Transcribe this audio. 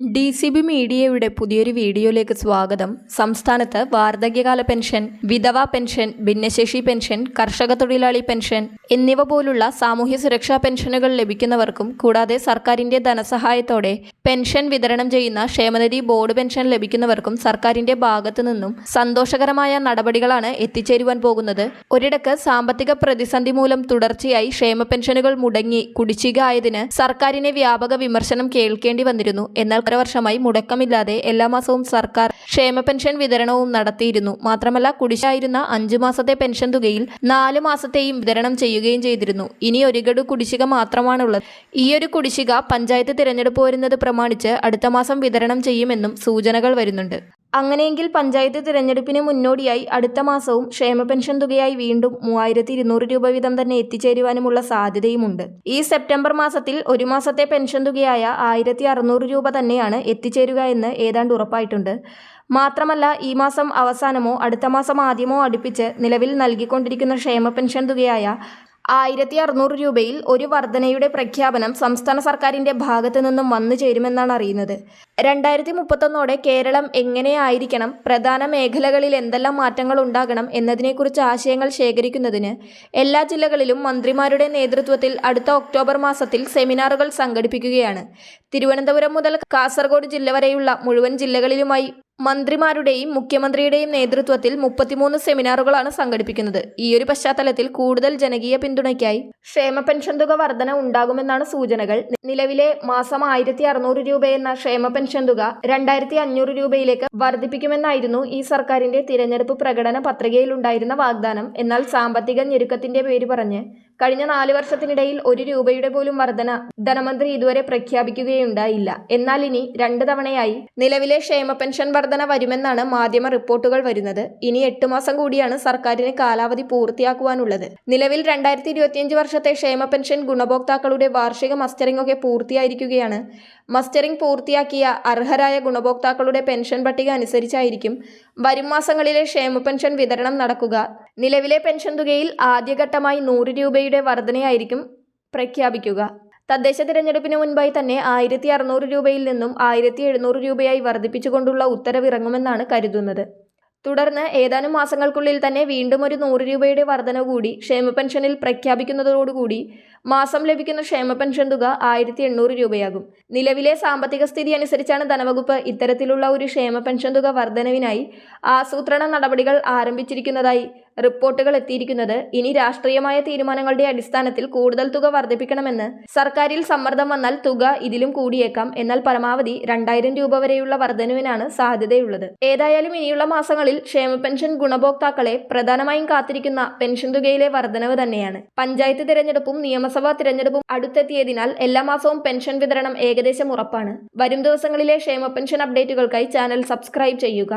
D C B മീഡിയയുടെ പുതിയൊരു വീഡിയോയിലേക്ക് സ്വാഗതം. സംസ്ഥാനത്ത് വാർദ്ധക്യകാല പെൻഷൻ വിധവാ പെൻഷൻ ഭിന്നശേഷി പെൻഷൻ കർഷക തൊഴിലാളി പെൻഷൻ എന്നിവ പോലുള്ള സാമൂഹ്യ സുരക്ഷാ പെൻഷനുകൾ ലഭിക്കുന്നവർക്കും കൂടാതെ സർക്കാരിന്റെ ധനസഹായത്തോടെ പെൻഷൻ വിതരണം ചെയ്യുന്ന ക്ഷേമനിധി ബോർഡ് പെൻഷൻ ലഭിക്കുന്നവർക്കും സർക്കാരിന്റെ ഭാഗത്തു നിന്നും സന്തോഷകരമായ നടപടികളാണ് എത്തിച്ചേരുവാൻ പോകുന്നത്. ഒരിടക്ക് സാമ്പത്തിക പ്രതിസന്ധി മൂലം തുടർച്ചയായി ക്ഷേമ പെൻഷനുകൾ മുടങ്ങി കുടിശ്ശിക ആയതിന് സർക്കാരിനെ വ്യാപക വിമർശനം കേൾക്കേണ്ടി വന്നിരുന്നു. എന്നാൽ ഒരു വർഷമായി മുടക്കമില്ലാതെ എല്ലാ മാസവും സർക്കാർ ക്ഷേമ പെൻഷൻ വിതരണവും നടത്തിയിരുന്നു. മാത്രമല്ല കുടിശ്ശായിരുന്ന അഞ്ചു മാസത്തെ പെൻഷൻ തുകയിൽ നാല് മാസത്തെയും വിതരണം ചെയ്യുകയും ചെയ്തിരുന്നു. ഇനി ഒരു ഗഡു കുടിശ്ശിക മാത്രമാണുള്ളത്. ഈ ഒരു കുടിശ്ശിക പഞ്ചായത്ത് തിരഞ്ഞെടുപ്പ് വരുന്നത് പ്രമാണിച്ച് അടുത്ത മാസം വിതരണം ചെയ്യുമെന്നും സൂചനകൾ വരുന്നുണ്ട്. അങ്ങനെയെങ്കിൽ പഞ്ചായത്ത് തിരഞ്ഞെടുപ്പിന് മുന്നോടിയായി അടുത്ത മാസവും ക്ഷേമ പെൻഷൻ തുകയായി വീണ്ടും മൂവായിരത്തി ഇരുന്നൂറ് രൂപ വീതം തന്നെ എത്തിച്ചേരുവാനുമുള്ള സാധ്യതയുമുണ്ട്. ഈ സെപ്റ്റംബർ മാസത്തിൽ ഒരു മാസത്തെ പെൻഷൻ തുകയായ ആയിരത്തി അറുന്നൂറ് രൂപ തന്നെയാണ് എത്തിച്ചേരുക എന്ന് ഏതാണ്ട് ഉറപ്പായിട്ടുണ്ട്. മാത്രമല്ല ഈ മാസം അവസാനമോ അടുത്ത മാസം ആദ്യമോ അടുപ്പിച്ച് നിലവിൽ നൽകിക്കൊണ്ടിരിക്കുന്ന ക്ഷേമ പെൻഷൻ തുകയായ ആയിരത്തി അറുന്നൂറ് രൂപയിൽ ഒരു വർധനയുടെ പ്രഖ്യാപനം സംസ്ഥാന സർക്കാരിന്റെ ഭാഗത്തു നിന്നും വന്നു ചേരുമെന്നാണ് അറിയുന്നത്. രണ്ടായിരത്തി മുപ്പത്തൊന്നോടെ കേരളം എങ്ങനെയായിരിക്കണം പ്രധാന മേഖലകളിൽ എന്തെല്ലാം മാറ്റങ്ങൾ ഉണ്ടാകണം എന്നതിനെക്കുറിച്ച് ആശയങ്ങൾ ശേഖരിക്കുന്നതിന് എല്ലാ ജില്ലകളിലും മന്ത്രിമാരുടെ നേതൃത്വത്തിൽ അടുത്ത ഒക്ടോബർ മാസത്തിൽ സെമിനാറുകൾ സംഘടിപ്പിക്കുകയാണ്. തിരുവനന്തപുരം മുതൽ കാസർഗോഡ് ജില്ല വരെയുള്ള മുഴുവൻ ജില്ലകളിലുമായി മന്ത്രിമാരുടെയും മുഖ്യമന്ത്രിയുടെയും നേതൃത്വത്തിൽ മുപ്പത്തിമൂന്ന് സെമിനാറുകളാണ് സംഘടിപ്പിക്കുന്നത്. ഈ ഒരു പശ്ചാത്തലത്തിൽ കൂടുതൽ ജനകീയ പിന്തുണയ്ക്കായി ക്ഷേമ പെൻഷൻ തുക വർധന ഉണ്ടാകുമെന്നാണ് സൂചനകൾ. നിലവിലെ മാസം ആയിരത്തി അറുന്നൂറ് രൂപയെന്ന ക്ഷേമ പെൻഷൻ തുക രണ്ടായിരത്തി അഞ്ഞൂറ് രൂപയിലേക്ക് വർദ്ധിപ്പിക്കുമെന്നായിരുന്നു ഈ സർക്കാരിന്റെ തിരഞ്ഞെടുപ്പ് പ്രകടന പത്രികയിലുണ്ടായിരുന്ന വാഗ്ദാനം. എന്നാൽ സാമ്പത്തിക ഞെരുക്കത്തിന്റെ പേര് പറഞ്ഞ് കഴിഞ്ഞ നാല് വർഷത്തിനിടയിൽ ഒരു രൂപയുടെ പോലും വർധന ധനമന്ത്രി ഇതുവരെ പ്രഖ്യാപിക്കുകയുണ്ടായില്ല. എന്നാൽ ഇനി രണ്ട് തവണയായി നിലവിലെ ക്ഷേമ പെൻഷൻ വർധന വരുമെന്നാണ് മാധ്യമ റിപ്പോർട്ടുകൾ വരുന്നത്. ഇനി എട്ട് മാസം കൂടിയാണ് സർക്കാരിന് കാലാവധി പൂർത്തിയാക്കുവാനുള്ളത്. നിലവിൽ രണ്ടായിരത്തി ഇരുപത്തിയഞ്ച് വർഷത്തെ ക്ഷേമ പെൻഷൻ ഗുണഭോക്താക്കളുടെ വാർഷിക മസ്റ്ററിംഗ് ഒക്കെ പൂർത്തിയായിരിക്കുകയാണ്. മസ്റ്ററിംഗ് പൂർത്തിയാക്കിയ അർഹരായ ഗുണഭോക്താക്കളുടെ പെൻഷൻ പട്ടിക അനുസരിച്ചായിരിക്കും വരും മാസങ്ങളിലെ ക്ഷേമ പെൻഷൻ വിതരണം നടക്കുക. നിലവിലെ പെൻഷൻ തുകയിൽ ആദ്യഘട്ടമായി നൂറ് രൂപയുടെ വർധനയായിരിക്കും പ്രഖ്യാപിക്കുക. തദ്ദേശ തിരഞ്ഞെടുപ്പിന് മുൻപായി തന്നെ ആയിരത്തി അറുന്നൂറ് രൂപയിൽ നിന്നും ആയിരത്തി എഴുന്നൂറ് രൂപയായി വർദ്ധിപ്പിച്ചുകൊണ്ടുള്ള ഉത്തരവിറങ്ങുമെന്നാണ് കരുതുന്നത്. തുടർന്ന് ഏതാനും മാസങ്ങൾക്കുള്ളിൽ തന്നെ വീണ്ടും ഒരു നൂറ് രൂപയുടെ വർധന കൂടി ക്ഷേമ പെൻഷനിൽ പ്രഖ്യാപിക്കുന്നതോടുകൂടി മാസം ലഭിക്കുന്ന ക്ഷേമ പെൻഷൻ തുക ആയിരത്തി എണ്ണൂറ് രൂപയാകും. നിലവിലെ സാമ്പത്തിക സ്ഥിതി അനുസരിച്ചാണ് ധനവകുപ്പ് ഇത്തരത്തിലുള്ള ഒരു ക്ഷേമ പെൻഷൻ തുക വർധനവിനായി ആസൂത്രണ നടപടികൾ ആരംഭിച്ചിരിക്കുന്നതായി റിപ്പോർട്ടുകൾ എത്തിയിരിക്കുന്നത് ഇനി രാഷ്ട്രീയമായ തീരുമാനങ്ങളുടെ അടിസ്ഥാനത്തിൽ കൂടുതൽ തുക വർദ്ധിപ്പിക്കണമെന്ന് സർക്കാരിൽ സമ്മർദ്ദം വന്നാൽ തുക ഇതിലും കൂടിയേക്കാം. എന്നാൽ പരമാവധി രണ്ടായിരം രൂപ വരെയുള്ള വർധനവിനാണ് സാധ്യതയുള്ളത്. ഏതായാലും ഇനിയുള്ള മാസങ്ങളിൽ ക്ഷേമ പെൻഷൻ ഗുണഭോക്താക്കളെ പ്രധാനമായും കാത്തിരിക്കുന്ന പെൻഷൻ തുകയിലെ വർധനവ് തന്നെയാണ്. പഞ്ചായത്ത് തിരഞ്ഞെടുപ്പും നിയമസഭാ തിരഞ്ഞെടുപ്പും അടുത്തെത്തിയതിനാൽ എല്ലാ മാസവും പെൻഷൻ വിതരണം ഏകദേശം ഉറപ്പാണ്. വരും ദിവസങ്ങളിലെ ക്ഷേമ പെൻഷൻ അപ്ഡേറ്റുകൾക്കായി ചാനൽ സബ്സ്ക്രൈബ് ചെയ്യുക.